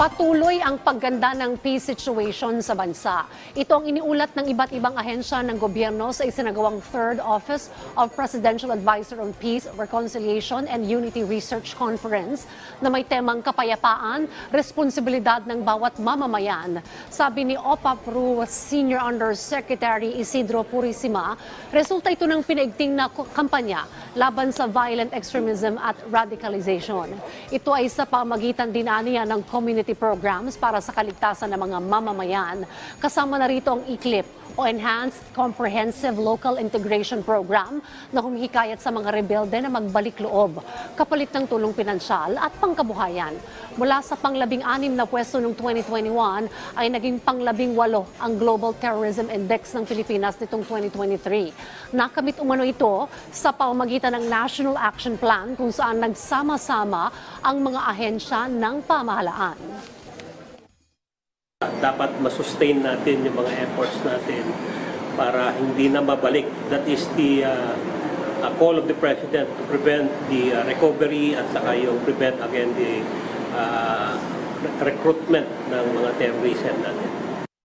Patuloy ang pagganda ng peace situation sa bansa. Ito ang iniulat ng iba't ibang ahensya ng gobyerno sa isinagawang Third Office of Presidential Advisor on Peace, Reconciliation and Unity Research Conference na may temang kapayapaan, responsibilidad ng bawat mamamayan. Sabi ni OPAPRU Senior Undersecretary Isidro Purisima, resulta ito ng pinaigting na kampanya laban sa violent extremism at radicalization. Ito ay sa pamagitan din aniya ng community programs para sa kaligtasan ng mga mamamayan. Kasama na rito ang ICLIP o Enhanced Comprehensive Local Integration Program na humihikayat sa mga rebelde na magbalik loob kapalit ng tulong pinansyal at pangkabuhayan. Mula sa panglabing-anim na pwesto noong 2021 ay naging panglabing walo ang Global Terrorism Index ng Pilipinas nitong 2023. Nakamit umano ito sa pamamagitan ng National Action Plan kung saan nagsama-sama ang mga ahensya ng pamahalaan. Dapat masustain natin yung mga efforts natin para hindi na mabalik. That is the uh, call of the President to prevent the uh, recovery at saka yung prevent again the uh, recruitment ng mga terrorists natin.